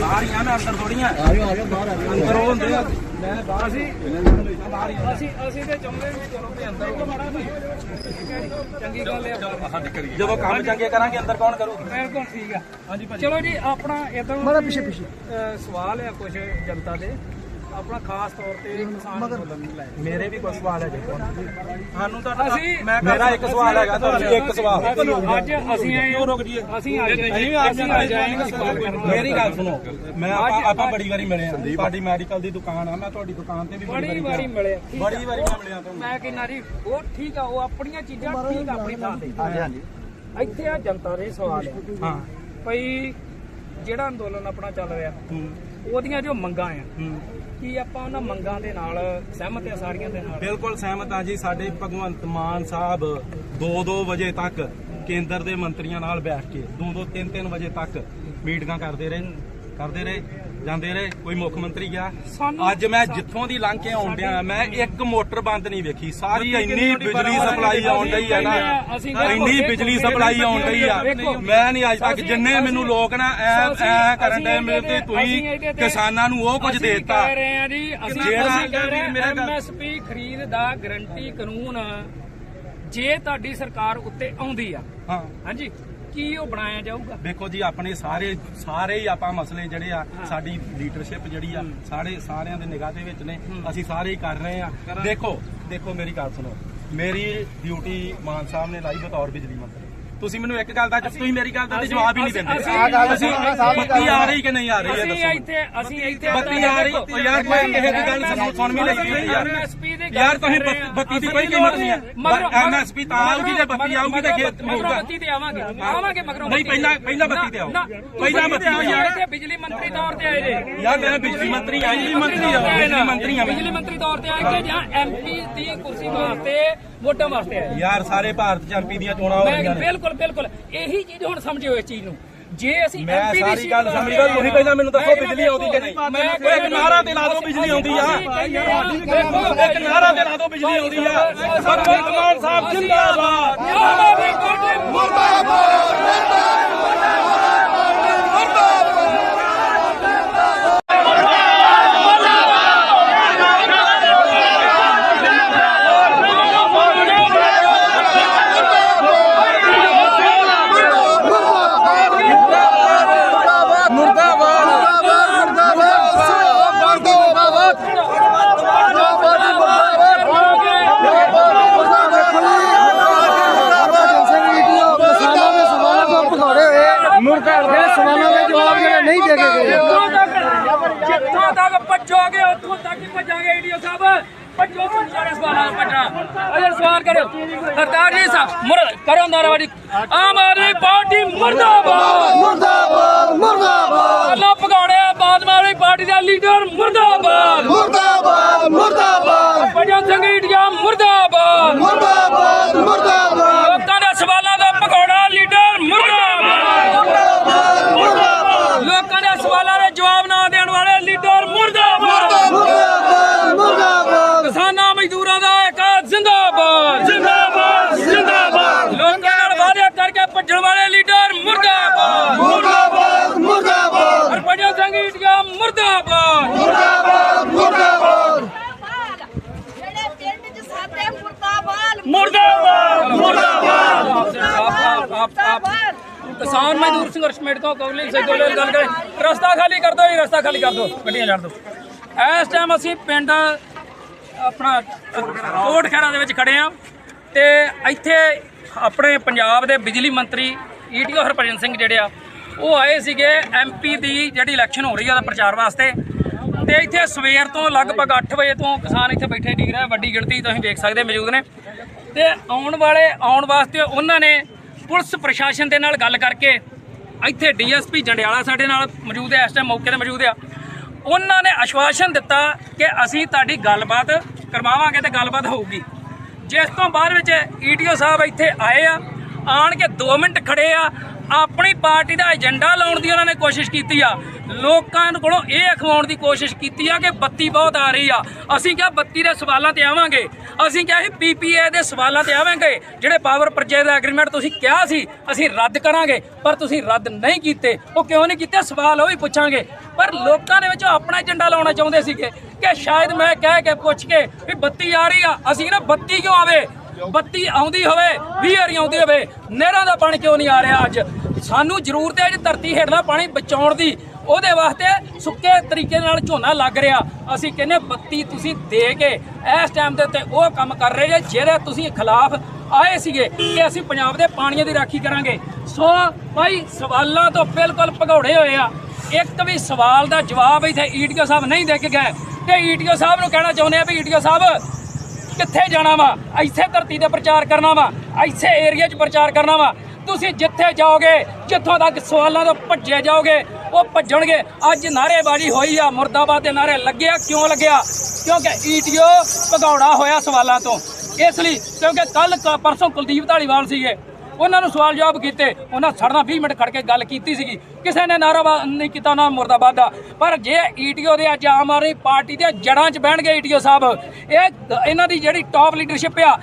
ਬਾਹਰ ਹੀ ਆ ਮੈਂ ਅੰਦਰ ਥੋੜੀਆਂ ਆ ਜਾਓ ਆ ਜਾਓ ਬਾਹਰ ਆ ਜਾਓ। ਅੰਦਰ ਉਹ ਹੁੰਦੇ ਆ। ਮੈਂ ਬਾਹਰ ਅਸੀਂ ਬਾਹਰ ਹੀ ਅਸੀਂ ਅਸੀਂ ਤੇ ਚਾਹੁੰਦੇ ਵੀ ਚਲੋ ਵੀ ਅੰਦਰ ਹੋ। ਚੰਗੀ ਗੱਲ ਜਦੋਂ ਕੰਮ ਚੰਗੇ ਕਰਾਂਗੇ ਅੰਦਰ ਕੌਣ ਕਰੂਗਾ? ਬਿਲਕੁਲ ਠੀਕ ਆ ਹਾਂਜੀ ਭਾਜੀ। ਚਲੋ ਜੀ ਆਪਣਾ ਇਦਾਂ ਮਾੜਾ ਪਿੱਛੇ ਪਿੱਛੇ। ਸਵਾਲ ਹੈ ਕੁਝ ਜਨਤਾ ਦੇ। ਆਪਣਾ ਖਾਸ ਤੌਰ ਤੇ ਕਿਸਾਨ ਅੰਦੋਲਨ ਨੂੰ ਲੈ ਕੇ। ਮੇਰੇ ਵੀ ਕੋਈ ਸਵਾਲ ਹੈ ਜੀ ਸਾਨੂੰ ਤਾਂ ਅਸੀਂ- ਮੈਂ ਮੇਰਾ ਇੱਕ ਸਵਾਲ ਹੈਗਾ ਤੁਹਾਨੂੰ ਇੱਕ ਸਵਾਲ। ਅੱਜ ਅਸੀਂ ਆਏ ਕਿਉਂ ਰੁਕ ਜੀਏ ਅਸੀਂ ਅੱਜ ਅਸੀਂ ਵੀ ਆਪ ਅਸੀਂ ਅੱਜ ਆਏ ਹਾਂ ਸਵਾਲ ਕਰਨ ਮੇਰੀ ਗੱਲ ਸੁਣੋ। ਮੈਂ ਆਪਾਂ ਆਪਾਂ ਬੜੀ ਵਾਰੀ ਮਿਲੇ ਆ। ਤੁਹਾਡੀ ਮੈਡੀਕਲ ਦੀ ਦੁਕਾਨ ਆ। ਮੈਂ ਤੁਹਾਡੀ ਦੁਕਾਨ ਤੇ ਵੀ ਬੜੀ ਵਾਰੀ ਮਿਲੇ। ਠੀਕ ਆ। ਬੜੀ ਵਾਰੀ ਮੈਂ ਮਿਲਿਆ ਤੁਹਾਨੂੰ। ਮੈਂ ਕਹਿੰਦਾ ਜੀ ਉਹ ਠੀਕ ਆ ਉਹ ਆਪਣੀਆਂ ਚੀਜ਼ਾਂ ਠੀਕ ਆ ਆਪਣੀ ਥਾਂ ਤੇ। ਹਾਂਜੀ ਹਾਂਜੀ। ਇੱਥੇ ਆ ਜਨਤਾ ਦੇ ਸਵਾਲ ਆ। ਹਾਂ। ਭਈ ਜਿਹੜਾ ਅੰਦੋਲਨ ਆਪਣਾ ਚੱਲ ਰਿਹਾ ਹੂੰ, ਉਹਦੀਆਂ ਜੋ ਮੰਗਾਂ ਆ। ਕੀ ਆਪਾਂ ਉਹਨਾਂ ਮੰਗਾਂ ਦੇ ਨਾਲ ਸਹਿਮਤ ਆ ਸਾਰੀਆਂ ਦੇ ਨਾਲ ਬਿਲਕੁਲ ਸਹਿਮਤ ਆ ਜੀ ਸਾਡੇ ਭਗਵੰਤ ਮਾਨ ਸਾਹਿਬ 2-2 ਵਜੇ ਤੱਕ ਕੇਂਦਰ ਦੇ ਮੰਤਰੀਆਂ ਨਾਲ ਬੈਠ ਕੇ 2-2 3-3 ਵਜੇ ਤੱਕ ਮੀਟਿੰਗਾਂ ਕਰਦੇ ਰਹੇ ਕਰਦੇ ਰਹੇ ਜਾਂਦੇ ਰਹੇ ਕੋਈ ਮੁੱਖ ਮੰਤਰੀ ਗਿਆ। ਅੱਜ ਮੈਂ ਜਿੱਥੋਂ ਦੀ ਲੰਘ ਕੇ ਆਉਣ ਡਿਆ ਮੈਂ ਇੱਕ ਮੋਟਰ ਬੰਦ ਨਹੀਂ ਵੇਖੀ ਸਾਰੀ ਇੰਨੀ ਬਿਜਲੀ ਸਪਲਾਈ ਆਉਣ ਡਈ ਆ ਨਾ। ਇੰਨੀ ਬਿਜਲੀ ਸਪਲਾਈ ਆਉਣ ਡਈ ਆ। ਮੈਂ ਨਹੀਂ ਅੱਜ ਤੱਕ ਜਿੰਨੇ ਮੈਨੂੰ ਲੋਕ ਨਾ ਐ ਐ ਕਰਨ ਦੇ ਮੇਰੇ ਤੇ ਤੁਸੀਂ ਕਿਸਾਨਾਂ ਨੂੰ ਉਹ ਕੁਝ ਅਸੀਂ ਦੇਤਾ। ਜਿਹੜਾ- ਐਮਐਸਪੀ ਖਰੀਦ ਦਾ ਗਰੰਟੀ ਕਾਨੂੰਨ ਜੇ ਤੁਹਾਡੀ ਸਰਕਾਰ ਉੱਤੇ ਆਉਂਦੀ ਆ ਹਾਂ। ਹਾਂਜੀ ਕੀ ਉਹ ਬਣਾਇਆ ਜਾਊਗਾ? ਦੇਖੋ ਜੀ ਆਪਣੇ ਸਾਰੇ ਸਾਰੇ ਹੀ ਆਪਾਂ ਮਸਲੇ ਜਿਹੜੇ ਆ ਸਾਡੀ ਲੀਡਰਸ਼ਿਪ ਜਿਹੜੀ ਆ ਸਾਰੇ ਸਾਰਿਆਂ ਦੇ ਨਿਗਾਹ ਦੇ ਵਿੱਚ ਨੇ। ਅਸੀਂ ਸਾਰੇ ਹੀ ਕਰ ਰਹੇ ਆ। ਦੇਖੋ ਦੇਖੋ ਮੇਰੀ ਗੱਲ ਸੁਣੋ। ਮੇਰੀ ਡਿਊਟੀ ਮਾਨ ਸਾਹਿਬ ਨੇ ਲਾਈ ਬਤੌਰ ਬਿਜਲੀ ਮੰਤਰੀ। ਤੁਸੀਂ ਮੈਨੂੰ ਇੱਕ ਗੱਲ ਦਾ ਤੁਸੀਂ ਮੇਰੀ ਗੱਲ ਦਾ ਤੇ ਜਵਾਬ ਹੀ ਨਹੀਂ ਦਿੰਦੇ। ਦੀ ਬੱਤੀ ਆ ਰਹੀ ਕਿ ਨਹੀਂ ਆ ਰਹੀ ਹੈ ਅਸੀਂ ਦੱਸੋ। ਇੱਥੇ ਅਸੀਂ ਇੱਥੇ ਬੱਤੀ ਆ ਰਹੀ ਉਹ ਯਾਰ ਕਿਸੇ ਦੀ ਗੱਲ ਸੁਣ ਸੁਣ ਵੀ ਲਈ ਯਾਰ ਯਾਰ ਤੁਸੀਂ। ਬੱਤੀ ਦੀ ਕੋਈ ਕੀਮਤ ਨਹੀਂ ਹੈ। ਮਗਰੋਂ- ਐਮਐਸਪੀ ਤਾਂ ਆਊਗੀ ਤੇ ਬੱਤੀ ਆਊਗੀ ਤੇ ਖੇਤ ਹੋਊਗਾ ਬੱਤੀ ਤੇ ਆਵਾਂਗੇ। ਆਵਾਂਗੇ ਮਗਰੋਂ ਨਹੀਂ, ਪਹਿਲਾਂ-। ਪਹਿਲਾਂ ਬੱਤੀ ਤੇ ਆਓ। ਨਾ, ਪਹਿਲਾਂ ਬੱਤੀ ਤੇ ਆਓ। ਇੱਥੇ ਬਿਜਲੀ ਮੰਤਰੀ ਤੌਰ ਤੇ ਆਏ ਜੇ। ਯਾਰ ਮੈਂ ਬਿਜਲੀ ਮੰਤਰੀ ਆ ਬਿਜਲੀ ਮੰਤਰੀ ਆ। ਬਿਜਲੀ ਮੰਤਰੀ ਤੌਰ ਤੇ ਆਏ ਕਿ ਜਾਂ ਐਮਪੀ ਦੀ ਕੁਰਸੀ ਵਾਸਤੇ ਵੋਟਾਂ ਵਾਸਤੇ ਆਏ। ਯਾਰ ਸਾਰੇ ਭਾਰਤ ਚ ਐਮਪੀ ਦੀਆਂ ਚੋਣਾਂ ਹੋ ਮੈਂ ਰਹੀਆਂ ਨੇ। ਬਿਲਕੁਲ ਬਿਲਕੁਲ। ਇਹੀ ਚੀਜ਼ ਹੁਣ ਸਮਝਿਓ ਇਸ ਚੀਜ਼ ਨੂੰ। ਜੇ ਅਸੀਂ ਮੈਂ MP ਦੀ ਸਾਰੀ ਸੀਟ ਗੱਲ ਸਮਝਦਾ ਤੁਸੀਂ ਪਹਿਲਾਂ ਮੈਨੂੰ ਦੱਸੋ ਮੈਂ ਬਿਜਲੀ ਆਉਂਦੀ ਕਿ ਨਹੀਂ? ਮੈਂ ਇੱਕ ਨਾਰਾ ਤੇ ਲਾ ਦਿਓ ਬਿਜਲੀ ਆਉਂਦੀ ਆ। ਇੱਕ ਨਾਰਾ ਤੇ ਲਾ ਦਿਓ ਬਿਜਲੀ ਆਉਂਦੀ ਆ। ਭਗਵੰਤ ਮਾਨ ਸਾਹਿਬ ਜਿੰਦਾਬਾਦ। ਮੁਰਗਾ ਜਿਹੜੇ ਸਵਾਲਾਂ ਦੇ ਜਵਾਬ ਜਿਹੜੇ ਨਹੀਂ ਦੇ ਕੇ ਗਏ ਜਿੱਥੋਂ ਤੱਕ ਭੱਜੋਗੇ ਉੱਥੋਂ ਤੱਕ ਹੀ ਭੱਜਾਂਗੇ ਈਡੀਓ ਸਾਹਿਬ। ਭੱਜੋ ਤੋਂ ਸਾਰੇ ਸਵਾਲਾਂ ਦਾ ਭੱਜਣਾ। ਅਜੇ ਸਵਾਲ ਕਰਿਓ। ਸਰਦਾਰ ਜੀ ਸਾਹਿਬ ਮੁਰ ਕਰੋ ਨਾਰਾਵਾਦੀ ਆਮ ਆਦਮੀ ਪਾਰਟੀ ਮੁਰਦਾਬਾਦ। ਮੁਰਦਾਬਾਦ ਮੁਰਦਾਬਾਦ। ਅੱਲਾ ਆਮ ਆਦਮੀ ਪਾਰਟੀ ਦਾ ਲੀਡਰ ਮੁਰਦਾਬਾਦ। ਮੁਰਦਾਬਾਦ ਮੁਰਦਾਬਾਦ ਭਜਨ ਸਿੰਘ ਈਡੀਆ ਮੁਰਦਾਬਾਦ ਮੁਰਦਾਬਾਦ ਮੁਰਦਾਬਾਦ ਲੋਕਾਂ ਦੇ ਸਵਾਲਾਂ ਦਾ ਪਗਾਉਣਾ ਲੀਡਰ ਮੁਰਦਾਬਾਦ ਲੋਕਾਂ ਦੇ ਸਵਾਲਾਂ ਦੇ ਜਵਾਬ ਨਾ ਦੇਣ ਵਾਲੇ ਲੀਡਰ ਮੁਰਦਾਬਾਦ ਮੁਰਦਾਬਾਦ ਮੁਰਦਾਬਾਦ ਕਿਸਾਨਾਂ ਮਜ਼ਦੂਰਾਂ ਦਾ ਇੱਕ ਜ਼ਿੰਦਾਬਾਦ ਜ਼ਿੰਦਾਬਾਦ ਜ਼ਿੰਦਾਬਾਦ ਲੋਕਾਂ ਨਾਲ ਵਾਅਦੇ ਕਰਕੇ ਭੱਜਣ ਵਾਲੇ ਲੀਡਰ ਮੁਰਦਾਬਾਦ ਮੁਰਦਾਬਾਦ ਮੁਰਦਾਬਾਦ ਹਰਭਜਨ ਸਿੰਘ ਈਟੀਆ ਮੁਰਦਾਬਾਦ ਮੁਰਦਾਬਾਦ ਮੁਰਦਾਬਾਦ ਜਿਹੜੇ ਪਿੰਡ ਚ ਸਾਡੇ ਮੁਰਦਾਬਾਦ! ਮੁਰਦਾਬਾਦ! ਮੁਰਦਾਬਾਦ! ਆਪ ਆਪ ਆਪ ਕਿਸਾਨ ਮਜ਼ਦੂਰ ਸੰਘਰਸ਼ ਕਮੇਟੀ ਤੋਂ ਕੌਲੀ ਸੇ ਕੋਲੇ ਗੱਲ ਕਰੇ। ਰਸਤਾ ਖਾਲੀ ਕਰ ਦਿਓ ਜੀ ਰਸਤਾ ਖਾਲੀ ਕਰ ਦਿਓ। ਗੱਡੀਆਂ ਛੱਡ ਦਿਓ। ਇਸ ਟਾਈਮ ਅਸੀਂ ਪਿੰਡ ਆਪਣਾ ਕੋਟ ਖੈਰਾ ਦੇ ਵਿੱਚ ਖੜੇ ਆ ਤੇ ਇੱਥੇ ਆਪਣੇ ਪੰਜਾਬ ਦੇ ਬਿਜਲੀ ਮੰਤਰੀ ਈਟੀਓ ਹਰਭਜਨ ਸਿੰਘ ਜਿਹੜੇ ਆ ਉਹ ਆਏ ਸੀਗੇ ਐਮਪੀ ਦੀ ਜਿਹੜੀ ਇਲੈਕਸ਼ਨ ਹੋ ਰਹੀ ਆ ਉਹਦਾ ਪ੍ਰਚਾਰ ਵਾਸਤੇ। ਤੇ ਇੱਥੇ ਸਵੇਰ ਤੋਂ ਲਗਭਗ 8 ਵਜੇ ਤੋਂ ਕਿਸਾਨ ਇੱਥੇ ਬੈਠੇ ਡਿਗ ਰਹੇ ਆ। ਵੱਡੀ ਗਿਣਤੀ ਤੁਸੀਂ ਵੇਖ ਸਕਦੇ ਮੌਜੂਦ ਨੇ। ਤੇ ਆਉਣ ਵਾਲੇ, ਆਉਣ ਵਾਸਤੇ ਉਹਨਾਂ ਨੇ ਪੁਲਿਸ ਪ੍ਰਸ਼ਾਸਨ ਦੇ ਨਾਲ ਗੱਲ ਕਰਕੇ ਇੱਥੇ ਡੀਐਸਪੀ ਜੰਡਿਆਲਾ ਸਾਡੇ ਨਾਲ ਮੌਜੂਦ ਹੈ, ਇਸ ਟਾਈਮ ਮੌਕੇ ਤੇ ਮੌਜੂਦ ਆ। ਉਹਨਾਂ ਨੇ ਆਸ਼ਵਾਸਨ ਦਿੱਤਾ ਕਿ ਅਸੀਂ ਤੁਹਾਡੀ ਗੱਲਬਾਤ ਕਰਵਾਵਾਂਗੇ ਤੇ ਗੱਲਬਾਤ ਹੋਊਗੀ। ਜਿਸ ਤੋਂ ਬਾਅਦ ਵਿੱਚ ਈਟੀਓ ਸਾਹਿਬ ਇੱਥੇ ਆਏ ਆ, ਆਣ ਕੇ 2 ਮਿੰਟ ਖੜੇ ਆ, ਆਪਣੀ ਪਾਰਟੀ ਦਾ ਏਜੰਡਾ ਲਾਉਣ ਦੀ ਉਹਨਾਂ ਨੇ ਕੋਸ਼ਿਸ਼ ਕੀਤੀ ਆ। ਲੋਕਾਂ ਕੋਲੋਂ ਇਹ ਅਖਵਾਉਣ ਦੀ ਕੋਸ਼ਿਸ਼ ਕੀਤੀ ਆ ਕਿ ਬੱਤੀ ਬਹੁਤ ਆ ਰਹੀ ਆ। ਅਸੀਂ ਕਿਹਾ ਬੱਤੀ ਦੇ ਸਵਾਲਾਂ ਤੇ ਆਵਾਂਗੇ। ਅਸੀਂ ਕਿਹਾ ਸੀ ਪੀਪੀਏ ਦੇ ਸਵਾਲਾਂ ਤੇ ਆਵਾਂਗੇ। ਜਿਹੜੇ ਪਾਵਰ ਪਰਚੇਜ਼ ਦਾ ਐਗਰੀਮੈਂਟ ਤੁਸੀਂ ਕਿਹਾ ਸੀ, ਅਸੀਂ ਰੱਦ ਕਰਾਂਗੇ। ਪਰ ਤੁਸੀਂ ਰੱਦ ਨਹੀਂ ਕੀਤੇ। ਉਹ ਕਿਉਂ ਨਹੀਂ ਕੀਤੇ? ਸਵਾਲ ਉਹ ਵੀ ਪੁੱਛਾਂਗੇ। ਪਰ ਲੋਕਾਂ ਦੇ ਵਿੱਚ ਆਪਣਾ ਏਜੰਡਾ ਲਾਉਣਾ ਚਾਹੁੰਦੇ ਸੀਗੇ ਕਿ ਸ਼ਾਇਦ ਮੈਂ ਕਹਿ ਕੇ ਪੁੱਛ ਕੇ ਵੀ ਬੱਤੀ ਆ ਰਹੀ ਆ। ਅਸੀਂ ਨਾ ਬੱਤੀ ਕਿਉਂ ਆਵੇ? ਬੱਤੀ ਆਉਂਦੀ ਹੋਵੇ 20 ਵਾਰੀ ਆਉਂਦੀ ਹੋਵੇ, ਨਹਿਰਾਂ ਦਾ ਪਾਣੀ ਕਿਉਂ ਨਹੀਂ ਆ ਰਿਹਾ ਅੱਜ? ਸਾਨੂੰ ਜ਼ਰੂਰਤ ਹੈ ਜੀ ਧਰਤੀ ਹੇਠਲਾ ਪਾਣੀ ਬਚਾਉਣ ਦੀ। ਉਹਦੇ ਵਾਸਤੇ ਸੁੱਕੇ ਤਰੀਕੇ ਨਾਲ ਝੋਨਾ ਲੱਗ ਰਿਹਾ। ਅਸੀਂ ਕਹਿੰਦੇ, ਬੱਤੀ ਤੁਸੀਂ ਦੇ ਕੇ ਇਸ ਟਾਈਮ ਦੇ ਉੱਤੇ ਉਹ ਕੰਮ ਕਰ ਰਹੇ ਜੇ, ਜਿਹੜੇ ਤੁਸੀਂ ਖਿਲਾਫ ਆਏ ਸੀਗੇ ਕਿ ਅਸੀਂ ਪੰਜਾਬ ਦੇ ਪਾਣੀਆਂ ਦੀ ਰਾਖੀ ਕਰਾਂਗੇ। ਸੋ ਭਾਈ, ਸਵਾਲਾਂ ਤੋਂ ਬਿਲਕੁਲ ਭਗੌੜੇ ਹੋਏ ਆ। ਇੱਕ ਵੀ ਸਵਾਲ ਦਾ ਜਵਾਬ ਇੱਥੇ ਈਟੀਓ ਸਾਹਿਬ ਨਹੀਂ ਦੇ ਕੇ ਗਏ। ਤੇ ਈਟੀਓ ਸਾਹਿਬ ਨੂੰ ਕਹਿਣਾ ਚਾਹੁੰਦੇ ਆ ਵੀ ਈਟੀਓ ਸਾਹਿਬ, ਕਿੱਥੇ ਜਾਣਾ ਵਾ? ਇੱਥੇ ਧਰਤੀ ਤੇ ਪ੍ਰਚਾਰ ਕਰਨਾ ਵਾ। ਇੱਥੇ ਏਰੀਆ 'ਚ ਪ੍ਰਚਾਰ ਕਰਨਾ ਵਾ। ਤੁਸੀਂ ਜਿੱਥੇ ਜਾਓਗੇ, ਜਿੱਥੋਂ ਤੱਕ ਸਵਾਲਾਂ ਤੋਂ ਭੱਜੇ ਜਾਓਗੇ, ਉਹ ਭੱਜਣਗੇ। ਅੱਜ ਨਾਰੇਬਾਜ਼ੀ ਹੋਈ ਆ, ਮੁਰਦਾਬਾਦ ਦੇ ਨਾਰੇ ਲੱਗਿਆ। ਕਿਉਂ ਲੱਗਿਆ? ਕਿਉਂਕਿ ਈਟੀਓ ਭਗੌੜਾ ਹੋਇਆ ਸਵਾਲਾਂ ਤੋਂ। ਇਸ ਲਈ ਕਿਉਂਕਿ ਕੱਲ ਪਰਸੋਂ ਕੁਲਦੀਪ ਢਾਲੀਵਾਲ ਸੀਗੇ। ਉਹਨਾਂ ਨੂੰ ਸਵਾਲ ਜਵਾਬ ਕੀਤੇ। ਉਹਨਾਂ ਸੜਨਾ 20 ਮਿੰਟ ਖੜ ਕੇ ਗੱਲ ਕੀਤੀ ਸੀਗੀ। ਕਿਸੇ ਨੇ ਨਾਰਾ ਨਹੀਂ ਕੀਤਾ ਨਾ ਮੁਰਦਾਬਾਦ ਦਾ। ਪਰ ਜੇ ਈਟੀਓ ਦੇ ਅੱਜ ਆਮ ਆਦਮੀ ਪਾਰਟੀ ਦੇ ਜੜਾਂ 'ਚ ਬਹਿਣਗੇ ਈਟੀਓ ਸਾਹਿਬ, ਇਹ ਇਹਨਾਂ ਦੀ ਜਿਹੜੀ ਟਾਪ ਲੀਡਰਸ਼ਿਪ ਆ